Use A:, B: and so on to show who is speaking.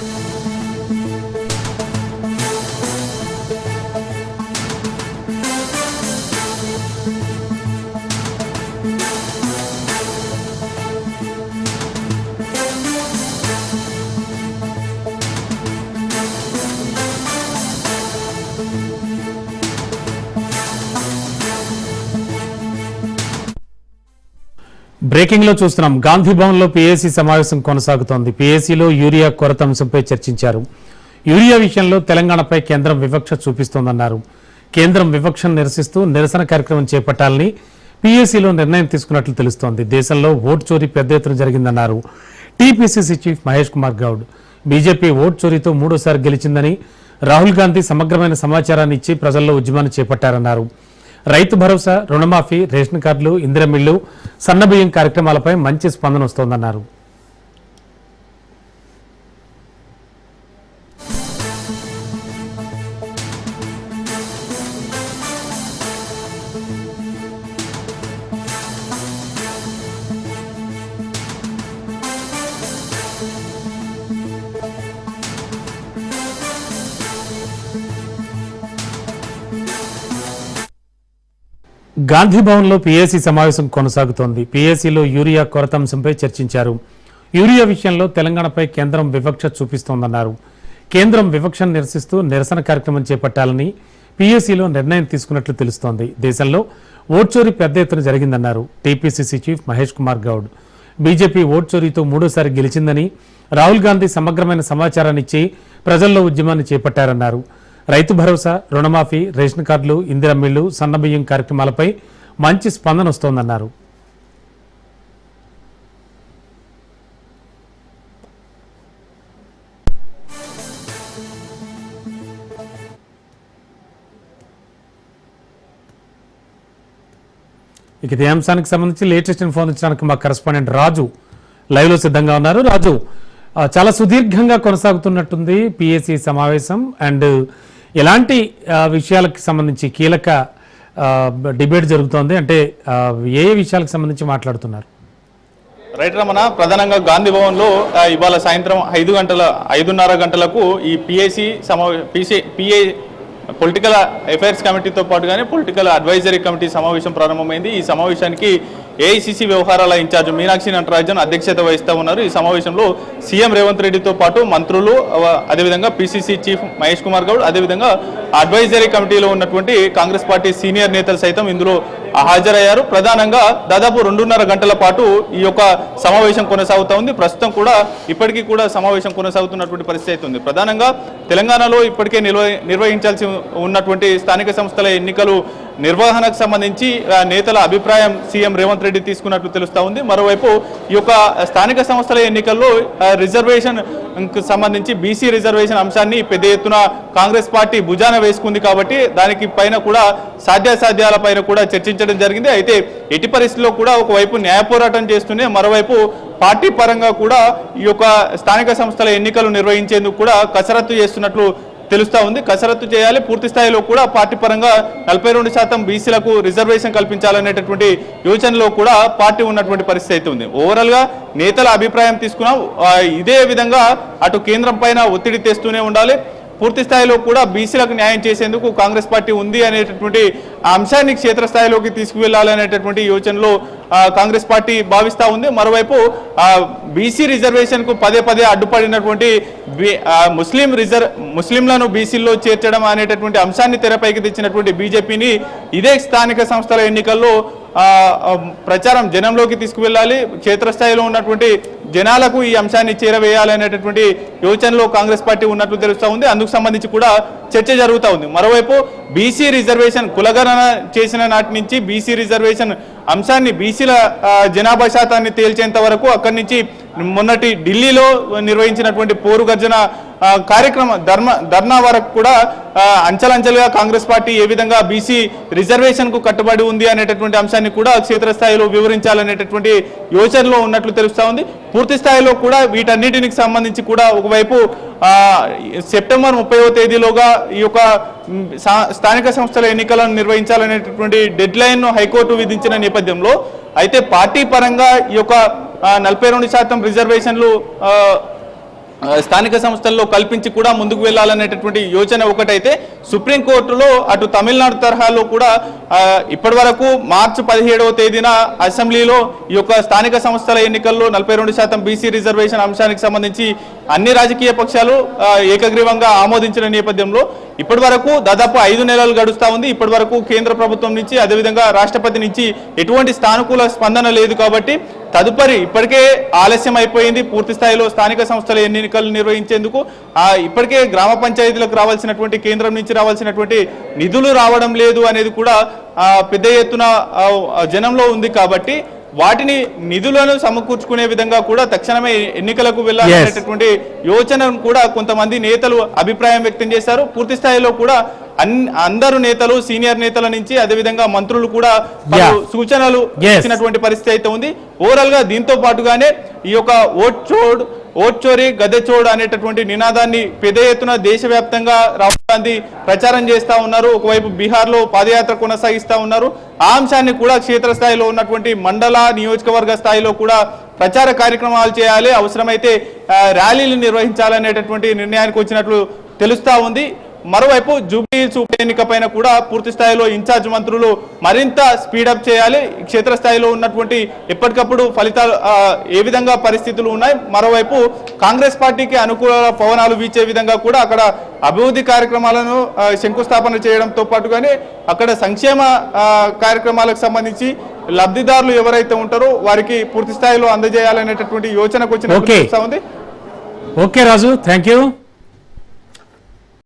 A: Thank you. బ్రేకింగ్లో చూస్తున్నాం. గాంధీ భవన్లో PAC సమావేశం కొనసాగుతోంది. పిఏసీలో యూరియా కొరత అంశంపై చర్చించారు. యూరియా విషయంలో తెలంగాణపై కేంద్రం వివక్ష చూపిస్తోందన్నారు. కేంద్రం వివక్షను నిరసిస్తూ నిరసన కార్యక్రమం చేపట్టాలని పిఏసీలో నిర్ణయం తీసుకున్నట్లు తెలుస్తోంది. దేశంలో ఓటు చోరీ పెద్ద ఎత్తున జరిగిందన్నారు. TPCC chief Mahesh Kumar Goud. BJP vote చోరీతో మూడోసారి గెలిచిందని రాహుల్ గాంధీ సమగ్రమైన సమాచారాన్ని ఇచ్చి ప్రజల్లో ఉద్యమాన్ని చేపట్టారన్నారు. రైతు భరోసా రుణమాఫీ రేషన్ కార్డులు ఇందిరమిళ్ళు సన్నబియ్యం కార్యక్రమాలపై మంచి స్పందన వస్తోందన్నారు. గాంధీ భవన్లో పీఏసీ సమావేశం కొనసాగుతోంది. పీఏసీలో యూరియా కొరత అంశంపై చర్చించారు. యూరియా విషయంలో తెలంగాణపై కేంద్రం వివక్ష చూపిస్తోందన్నారు. కేంద్రం వివక్షను నిరసిస్తూ నిరసన కార్యక్రమం చేపట్టాలని పీఏసీలో నిర్ణయం తీసుకున్నట్లు తెలుస్తోంది. దేశంలో ఓట్చోరీ పెద్ద ఎత్తున జరిగిందన్నారు TPCC chief Mahesh Kumar Goud. BJP ఓట్చోరీతో మూడోసారి గెలిచిందని రాహుల్ గాంధీ సమగ్రమైన సమాచారాన్ని ఇచ్చి ప్రజల్లో ఉద్యమాన్ని చేపట్టారన్నారు. రైతు భరోసా రుణమాఫీ రేషన్ కార్డులు ఇందిరమ్మిళ్ళు సన్నబియ్యం కార్యక్రమాలపై మంచి స్పందన వస్తోందన్నారు. ఇక ఇదే అంశానికి సంబంధించి లేటెస్ట్ ఇన్ఫోన్ ఇచ్చడానికి మా కరెస్పాండెంట్ రాజు లైవ్లో సిద్ధంగా ఉన్నారు. రాజు చాలా సుదీర్ఘంగా కొనసాగుతున్నట్టుంది పిఎస్సి సమావేశం అండ్ ఎలాంటి విషయాలకు సంబంధించి కీలక డిబేట్ జరుగుతోంది? అంటే ఏ విషయాలకు సంబంధించి మాట్లాడుతున్నారు?
B: రైట్ రమణ ప్రధానంగా గాంధీ భవన్లో ఇవాళ సాయంత్రం ఐదు గంటల ఐదున్నర గంటలకు ఈ పిఏసి సమా పిసి పిఏ పొలిటికల్ అఫైర్స్ కమిటీతో పాటుగానే పొలిటికల్ అడ్వైజరీ కమిటీ సమావేశం ప్రారంభమైంది. ఈ సమావేశానికి ఏఐసిసి వ్యవహారాల ఇన్ఛార్జ్ మీనాక్షి నటరాజన్ అధ్యక్షత వహిస్తూ ఉన్నారు. ఈ సమావేశంలో సీఎం రేవంత్ రెడ్డితో పాటు మంత్రులు అదేవిధంగా పిసిసి చీఫ్ మహేష్ కుమార్ గౌడ్ అదేవిధంగా అడ్వైజరీ కమిటీలో ఉన్నటువంటి కాంగ్రెస్ పార్టీ సీనియర్ నేతలు సైతం ఇందులో హాజరయ్యారు. ప్రధానంగా దాదాపు రెండున్నర గంటల పాటు ఈ యొక్క సమావేశం కొనసాగుతూ ఉంది. ప్రస్తుతం కూడా ఇప్పటికీ కూడా సమావేశం కొనసాగుతున్నటువంటి పరిస్థితి అయితే ఉంది. ప్రధానంగా తెలంగాణలో ఇప్పటికే నిర్వహించాల్సి ఉన్నటువంటి స్థానిక సంస్థల ఎన్నికలు నిర్వహణకు సంబంధించి నేతల అభిప్రాయం సీఎం రేవంత్ రెడ్డి తీసుకున్నట్లు తెలుస్తూ ఉంది. మరోవైపు ఈ యొక్క స్థానిక సంస్థల ఎన్నికల్లో రిజర్వేషన్కు సంబంధించి బీసీ రిజర్వేషన్ అంశాన్ని పెద్ద ఎత్తున కాంగ్రెస్ పార్టీ భుజాన వేసుకుంది కాబట్టి దానికి పైన కూడా సాధ్యాసాధ్యాల పైన కూడా చర్చించడం జరిగింది. అయితే ఎట్టి పరిస్థితుల్లో కూడా ఒకవైపు న్యాయ పోరాటం చేస్తూనే మరోవైపు పార్టీ పరంగా కూడా ఈ యొక్క స్థానిక సంస్థల ఎన్నికలు నిర్వహించేందుకు కూడా కసరత్తు చేస్తున్నట్లు తెలుస్తా ఉంది. కసరత్తు చేయాలి. పూర్తి స్థాయిలో కూడా పార్టీ పరంగా నలభై రెండు శాతం బీసీలకు రిజర్వేషన్ కల్పించాలనేటటువంటి యోచనలో కూడా పార్టీ ఉన్నటువంటి పరిస్థితి అయితే ఉంది. ఓవరాల్గా నేతల అభిప్రాయం తీసుకున్నాం. ఇదే విధంగా అటు కేంద్రం పైన ఒత్తిడి తెస్తూనే ఉండాలి. పూర్తి స్థాయిలో కూడా బీసీలకు న్యాయం చేసేందుకు కాంగ్రెస్ పార్టీ ఉంది అనేటటువంటి ఆ అంశాన్ని క్షేత్రస్థాయిలోకి తీసుకువెళ్ళాలనేటటువంటి యోచనలో కాంగ్రెస్ పార్టీ భావిస్తూ ఉంది. మరోవైపు బీసీ రిజర్వేషన్కు పదే పదే అడ్డుపడినటువంటి బి- ముస్లిం రిజర్వ్ ముస్లింలను బీసీల్లో చేర్చడం అనేటటువంటి అంశాన్ని తెరపైకి తెచ్చినటువంటి బీజేపీని ఇదే స్థానిక సంస్థల ఎన్నికల్లో ప్రచారం జనంలోకి తీసుకువెళ్ళాలి. క్షేత్రస్థాయిలో ఉన్నటువంటి జనాలకు ఈ అంశాన్ని చేరవేయాలనేటటువంటి యోచనలో కాంగ్రెస్ పార్టీ ఉన్నట్లు తెలుస్తూ ఉంది. అందుకు సంబంధించి కూడా చర్చ జరుగుతూ ఉంది. మరోవైపు బీసీ రిజర్వేషన్ కులగణన చేసిన నాటి నుంచి బీసీ రిజర్వేషన్ అంశాన్ని బీసీల జనాభా శాతాన్ని తేల్చేంత వరకు అక్కడి నుంచి మొన్నటి ఢిల్లీలో నిర్వహించినటువంటి పోరు గర్జన కార్యక్రమ కార్యక్రమం ధర్మ ధర్నా వరకు కూడా అంచలంచలుగా కాంగ్రెస్ పార్టీ ఏ విధంగా బీసీ రిజర్వేషన్కు కట్టుబడి ఉంది అనేటటువంటి అంశాన్ని కూడా క్షేత్రస్థాయిలో వివరించాలనేటటువంటి యోచనలో ఉన్నట్లు తెలుస్తా ఉంది. పూర్తి స్థాయిలో కూడా వీటన్నిటికి సంబంధించి కూడా ఒకవైపు ఆ, సెప్టెంబర్ ముప్పైవ తేదీలోగా ఈ యొక్క స్థానిక సంస్థల ఎన్నికలను నిర్వహించాలనేటటువంటి డెడ్ లైన్ హైకోర్టు విధించిన నేపథ్యంలో అయితే పార్టీ పరంగా ఈ యొక్క నలభై రెండు శాతం రిజర్వేషన్లు స్థానిక సంస్థల్లో కల్పించి కూడా ముందుకు వెళ్ళాలనేటటువంటి యోచన ఒకటైతే సుప్రీంకోర్టులో అటు తమిళనాడు తరహాలో కూడా ఇప్పటి వరకు మార్చి పదిహేడవ తేదీన అసెంబ్లీలో ఈ యొక్క స్థానిక సంస్థల ఎన్నికల్లో నలభై రెండు శాతం బీసీ రిజర్వేషన్ అంశానికి సంబంధించి అన్ని రాజకీయ పక్షాలు ఏకగ్రీవంగా ఆమోదించిన నేపథ్యంలో ఇప్పటి వరకు దాదాపు ఐదు నెలలు గడుస్తూ ఉంది. ఇప్పటి వరకు కేంద్ర ప్రభుత్వం నుంచి అదేవిధంగా రాష్ట్రపతి నుంచి ఎటువంటి సానుకూల స్పందన లేదు కాబట్టి తదుపరి ఇప్పటికే ఆలస్యం అయిపోయింది. పూర్తి స్థాయిలో స్థానిక సంస్థల ఎన్నికలు నిర్వహించేందుకు ఇప్పటికే గ్రామ పంచాయతీలకు రావాల్సినటువంటి కేంద్రం నుంచి రావాల్సినటువంటి నిధులు రావడం లేదు అనేది కూడా పెద్ద ఎత్తున జనంలో ఉంది కాబట్టి వాటిని నిధులను సమకూర్చుకునే విధంగా కూడా తక్షణమే ఎన్నికలకు వెళ్ళాలనేటటువంటి యోచనను కూడా కొంతమంది నేతలు అభిప్రాయం వ్యక్తం చేశారు పూర్తి స్థాయిలో కూడా అందరు నేతలు సీనియర్ నేతల నుంచి అదేవిధంగా మంత్రులు కూడా. సూచనలు. ఇచ్చినటువంటి పరిస్థితి అయితే ఉంది ఓవరాల్గా దీంతో పాటుగానే ఈ యొక్క ఓట్ చోడ్ ఓట్ చోరీ అనేటటువంటి నినాదాన్ని పెద్ద ఎత్తున దేశవ్యాప్తంగా రాహుల్ గాంధీ ప్రచారం చేస్తా ఉన్నారు. ఒకవైపు బీహార్లో పాదయాత్ర కొనసాగిస్తా ఉన్నారు. ఆ అంశాన్ని కూడా క్షేత్రస్థాయిలో ఉన్నటువంటి మండల నియోజకవర్గ స్థాయిలో కూడా ప్రచార కార్యక్రమాలు చేయాలి. అవసరమైతే ర్యాలీలు నిర్వహించాలనేటటువంటి నిర్ణయానికి వచ్చినట్లు తెలుస్తా ఉంది. మరోవైపు జూబ్లీ హిల్స్ ఉప ఎన్నిక పైన కూడా పూర్తి స్థాయిలో ఇన్ఛార్జ్ మంత్రులు మరింత స్పీడప్ చేయాలి. క్షేత్రస్థాయిలో ఉన్నటువంటి ఎప్పటికప్పుడు ఫలితాలు ఏ విధంగా పరిస్థితులు ఉన్నాయి? మరోవైపు కాంగ్రెస్ పార్టీకి అనుకూల పవనాలు వీచే విధంగా కూడా అక్కడ అభివృద్ధి కార్యక్రమాలను శంకుస్థాపన చేయడంతో పాటుగానే అక్కడ సంక్షేమ కార్యక్రమాలకు సంబంధించి లబ్ధిదారులు ఎవరైతే ఉంటారో వారికి పూర్తి స్థాయిలో అందజేయాలనేటటువంటి యోచనకు. తెలుస్తా ఉంది.
A: Okay Raju. Thank you